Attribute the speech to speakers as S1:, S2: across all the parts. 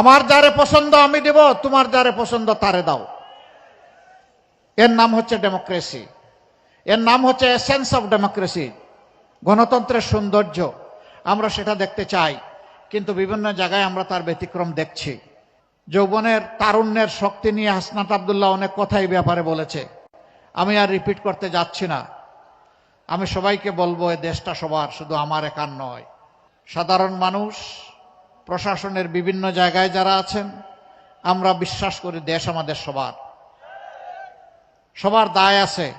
S1: আমার যারে পছন্দ, আমি দেব, তোমার যারে পছন্দ, তারে দাও। এর নাম হচ্ছে ডেমোক্রেসি। এর নাম হচ্ছে এসেন্স অফ ডেমোক্রেসি গণতন্ত্রের সৌন্দর্য। আমরা সেটা দেখতে চাই, কিন্তু বিভিন্ন জায়গায় আমরা তার ব্যতিক্রম দেখছি। যৌবনের তারুণ্যের শক্তি নিয়ে হাসনাত আবদুল্লাহ অনেক কথাই ব্যাপারে বলেছে। আমি আর রিপিট করতে যাচ্ছি না। আমি সবাইকে বলব, এ দেশটা সবার, শুধু আমার একার নয়। সাধারণ মানুষ প্রশাসনের বিভিন্ন জায়গায় যারা আছেন, আমরা বিশ্বাস করি দেশ আমাদের সবার। সবার দায় আছে।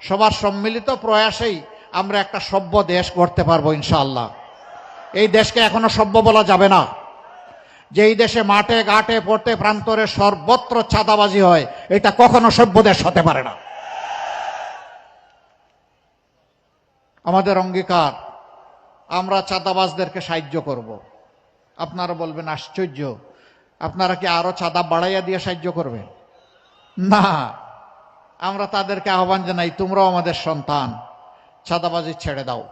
S1: সবার সম্মিলিত প্রয়াসেই আমরা একটা সভ্য দেশ গড়তে পারব ইনশাআল্লাহ। এই দেশকে এখনও সভ্য বলা যাবে না। যে এই দেশে মাঠে, ঘাটে পড়তে প্রান্তরে সর্বত্র ছাদাবাজি হয়, এটা কখনো সভ্য দেশ হতে পারে না। আমাদের অঙ্গীকার, আমরা চাঁদাবাজদেরকে সাহায্য করব। আপনারা বলবেন, আশ্চর্য। আপনারা কি আরও চাঁদা বাড়াইয়া দিয়ে সাহায্য করবেন? না। আমরা তাদেরকে আহ্বান জানাই, তোমরাও আমাদের সন্তান, চাঁদাবাজি ছেড়ে দাও।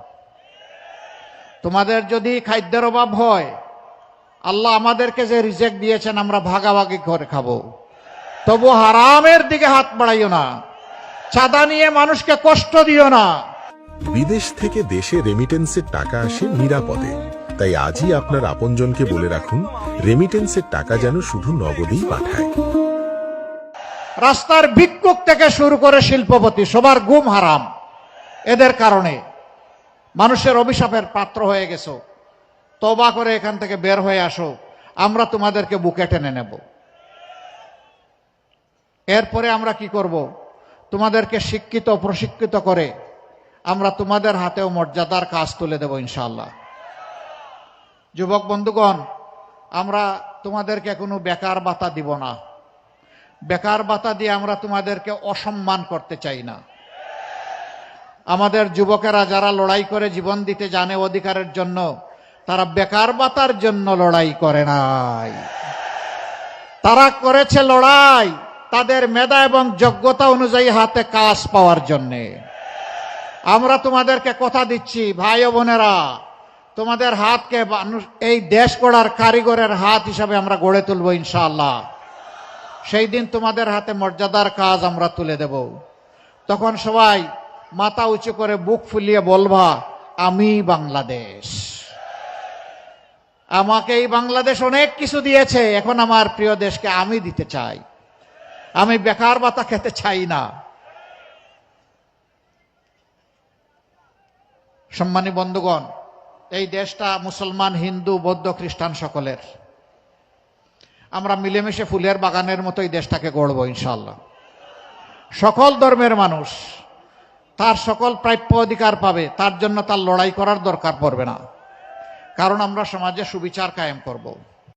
S1: তোমাদের যদি খাদ্যের অভাব হয়, আল্লাহ আমাদেরকে যে রিজেক্ট দিয়েছেন, আমরা ভাগাভাগি করে খাব। তবু হারামের দিকে হাত বাড়াইও না। চাঁদা নিয়ে মানুষকে কষ্ট দিও না।
S2: বিদেশ থেকে দেশে রেমিটেন্সের টাকা আসে নিরাপদে। তাই আজই আপনার আপনজনকে বলে রাখুন রেমিটেন্সের টাকা যেন শুধু নগদেই পাঠায়।
S1: রাস্তার ভিক্ষুক থেকে শুরু করে শিল্পপতি সবার ঘুম হারাম। এদের কারণে মানুষের অভিশাপের পাত্র হয়ে গেছো। তবা করে এখান থেকে বের হয়ে আসো, আমরা তোমাদেরকে বুকে টেনে নেব। এরপরে আমরা কি করব? তোমাদেরকে শিক্ষিত প্রশিক্ষিত করে আমরা তোমাদের হাতেও মর্যাদার কাজ তুলে দেব ইনশাআল্লাহ। যুবক বন্ধুগণ, আমরা তোমাদেরকে কোনো বেকার ভাতা দিব না। বেকার ভাতা দিয়ে আমরা তোমাদেরকে অসম্মান করতে চাই না। আমাদের যুবকেরা যারা লড়াই করে জীবন দিতে জানে অধিকারের জন্য, তারা বেকার ভাতার জন্য লড়াই করে নাই। তারা করেছে লড়াই তাদের মেধা এবং যোগ্যতা অনুযায়ী হাতে কাজ পাওয়ার জন্যে। আমরা তোমাদেরকে কথা দিচ্ছি, ভাই বোনেরা তোমাদের হাতকে মানুষ- এই দেশ গড়ার কারিগরের হাত হিসাবে আমরা গড়ে তুলবো ইনশাআল্লাহ। সেই দিন তোমাদের হাতে মর্যাদার কাজ আমরা তুলে দেব। তখন সবাই মাথা উঁচু করে বুক ফুলিয়ে বলবা, আমি বাংলাদেশ। আমাকে এই বাংলাদেশ অনেক কিছু দিয়েছে, এখন আমার প্রিয় দেশকে আমি দিতে চাই। আমি বেকার ভাতা খেতে চাই না। সম্মানী বন্ধুগণ এই দেশটা মুসলমান, হিন্দু, বৌদ্ধ, খ্রিস্টান সকলের। আমরা মিলেমিশে ফুলের বাগানের মতো এই দেশটাকে গড়ব ইনশাল্লাহ সকল ধর্মের মানুষ, তার সকল প্রাপ্য অধিকার পাবে, তার জন্য তার লড়াই করার দরকার পড়বে না। কারণ আমরা সমাজে সুবিচার কায়েম করব।